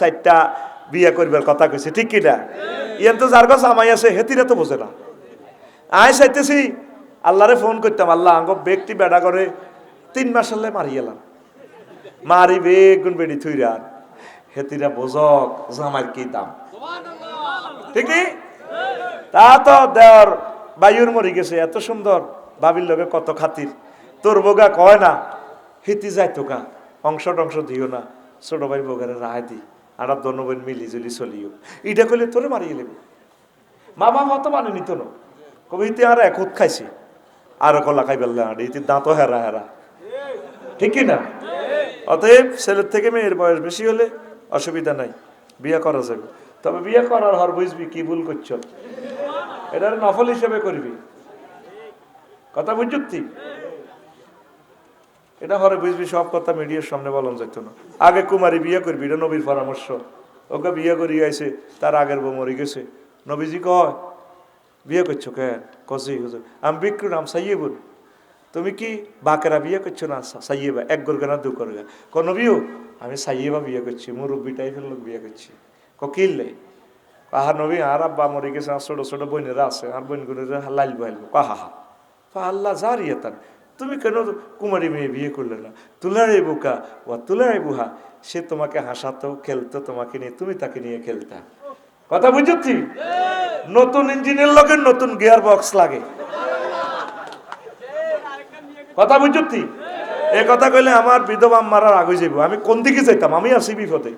চারটা বিয়ে করবার কথা কইছে ঠিক কিনা? ইয়ান তো যার কাছে আমাই আছে হেতিরা তো বোঝে না। আয় চাইতেছি আল্লাহরে ফোন করতাম আল্লাহ আঙ্গ ব্যক্তি বেড়া করে তিন মাস হলে মারি গেলাম মারি বেগুন বেড়ি থুইরান হেতিরা বোঝক জামার কি দাম? ঠিক? তা তো দেওয়ার বায়ুর মরি গেছে, এত সুন্দর বাবির লোকে কত খাতির তোর বোগা কয় না, হিতি যায় তোকা অংশ টংশ দিও না, ছোট ভাই বোগারে রায় দি। আর দন্য বোন মিলি জুলি চলিও ইটা কইলে তোরে মারিয়ে লেব। মা বাবা তো মানে নিত না। কবি, ইতি আর একত খাইছে। আর কলা খাই বেললে আর ইতি দাঁতও হেরা হেরা। ঠিক না? অতএব ছেলের থেকে মেয়ের বয়স বেশি হলে অসুবিধা নাই, বিয়ে করা যাবে। তবে বিয়ে করার হর বুঝবি, কি ভুল করছ? এটার নফল হিসেবে করবি। কথা বুঝছি এটা হরে বুঝবি, সব কথা মিডিয়ার সামনে বলন যেত না। আগে কুমারী বিয়ে করবি, এটা নবীর পরামর্শ। ওকে বিয়ে করি আইছে, তার আগের বউ মরে গেছে। নবীজি কয়, বিয়ে করছ কেন? কসি হুজুর, আমি বিক্রু নাম সাইয়েবুন তুমি কি বাকেরা বিয়ে করছ না সাইয়েবা? এক গরগা না দু গরগা? ক নবীও, আমি সাইয়েবা বিয়ে করছি, মুরব্বী টাইপের লোক বিয়ে করছি। ক কিনলে কাহা নবী, আর আব্বা মরে গেছে, আর ছোট ছোট বোনেরা আছে, আর বোনগুলোরা লাইল বাইল কাহা হা আল্লাহ জারিয়ে তার তুমি কেন কুমারী মেয়ে বিয়ে করলে না? তুলারে বুকা ও তুলারে বুহা, সে তোমাকে হাসাতো, খেলতো, তোমাকে নিয়ে, তুমি তাকে নিয়ে খেলতা। কথা বুঝছি? নতুন ইঞ্জিনের লগে নতুন গিয়ার বক্স লাগে। কথা বুঝছি? এ কথা কইলে আমার বিধবা মারার আগে যাইব। আমি কোন দিকে যাইতাম? আমি আছি বিপদে।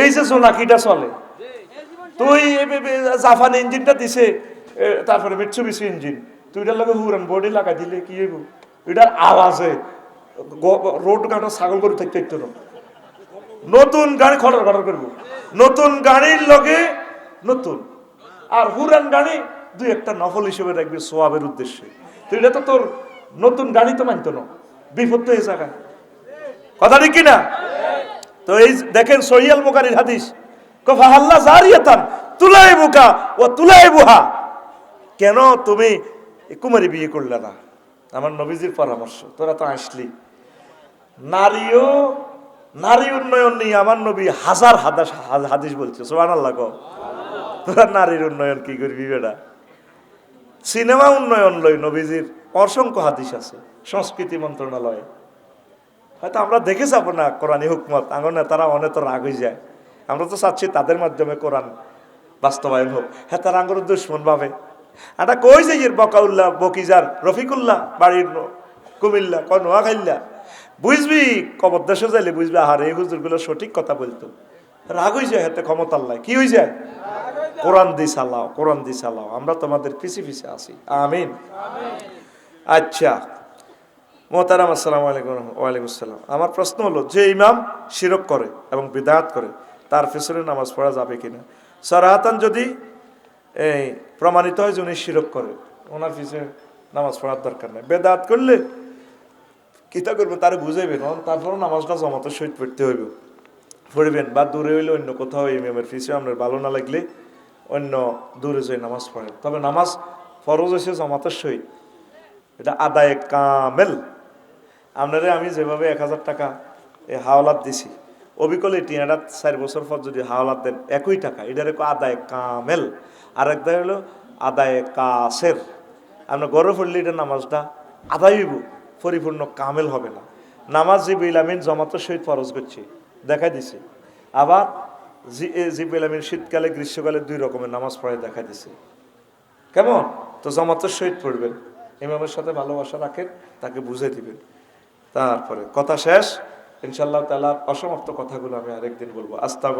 এই যে সোনাকিটা চলে? তুই জাপান ইঞ্জিনটা দিছে তারপরে মিটসুবিসি ইঞ্জিন। তুই এটার লগে হুরান বডি লাগাই দিলে কি হইব? এটার আওয়াজে রোড ঘাটা ছাগল করে থাকতে না। নতুন গাড়ি খটর খটর করব। নতুন গাড়ির লগে নতুন। আর হুরান গাড়ি দুই একটা নফল হিসেবে রাখবে সোয়াবের উদ্দেশ্যে। তো এটা তো তোর নতুন গাড়ি তো মানতো না। বিপদ তো এই জায়গায়। কথা ঠিক কিনা? তো এই দেখেন সহিয়াল বোকারির হাদিস। কফা হাল্লা জারিয়াতান তুলাই বুকা ও তুলাই বুহা কেন তুমি কুমারী বিয়ে করলে না? আমার নবীজির পরামর্শ, তোরা তো আসলি। নারীও, নারী উন্নয়ন নিয়ে আমার নবী হাজার হাদাস হাদিস বলছে সোহান আল্লাহ তোরা নারীর উন্নয়ন কি করবি বেটা? সিনেমা উন্নয়ন লই নবীজির অসংখ্য হাদিস আছে, সংস্কৃতি মন্ত্রণালয়ে। হয়তো আমরা দেখে যাব না কোরআনী হুকমত আঙন তারা অনেক রাগ হয়ে যায়। আমরা তো চাচ্ছি তাদের মাধ্যমে কোরআন বাস্তবায়ন হোক। হ্যাঁ তারা আঙ্গুর দুশ্মন ভাবে এটা কই যে বকাউল্লাহ বকিজার রফিকুল্লাহ, বাড়ির কুমিল্লা ক নোয়াখাইল্লা। বুঝবি, কবর দেশে যাইলে বুঝবি, আহার এই হুজুরগুলো সঠিক কথা বলতো। রাগ হয়ে যায় হাতে ক্ষমতাল্লাহ কি হয়ে যায়? কোরআন দি সালাও, কোরআন দি সালাও। আমরা তোমাদের পিছে পিছে আসি আমিন। আচ্ছা। মোহতারাম, আসসালামু আলাইকুম ওয়ালাইকুম আসসালাম। আমার প্রশ্ন হলো, যে ইমাম শিরক করে এবং বিদায়াত করে, তার পিছনে নামাজ পড়া যাবে কিনা? সরাহাতান যদি এই প্রমাণিত হয় যে উনি শিরক করে। ওনার পিছনে নামাজ পড়ার দরকার নেই। বেদাত করলে কিতা করবেন তারে বুঝাইবেন তারপরও নামাজটা জমাতে সহিত পড়তে হইব। পড়বেন বা দূরে হইলে অন্য কোথাও ইমামের পিছিয়ে আপনার ভালো না লাগলে অন্য দূরে যাই নামাজ পড়েন। তবে নামাজ ফরজ এসে জমাতের সহিত এটা আদায় কামেল। আপনারে আমি যেভাবে এক হাজার টাকা এই হাওলাত দিছি অবিকল এটা চার বছর পর যদি হাওলাত দেন, একই টাকা। এটার আদায় কামেল। আর একটা হলো আদায় কাসের। আপনার গরম পড়লে এটা নামাজটা আদায় হইব, পরিপূর্ণ কামেল হবে না। নামাজ জিবিল আমিন জমাতের সহিত ফরজ করছে দেখা দিছে। আবার জি জিবিল আমিন শীতকালে, গ্রীষ্মকালে দুই রকমের নামাজ পড়ে দেখা দিছে। কেমন? তো জমাতের সহিত পড়বেন। ইমামের সাথে ভালোবাসা রাখেন, তাকে বুঝে দিবেন। তারপরে কথা শেষ। ইনশাল্লাহ তালার অসমাপ্ত কথাগুলো আমি আরেকদিন বলব। আস্তা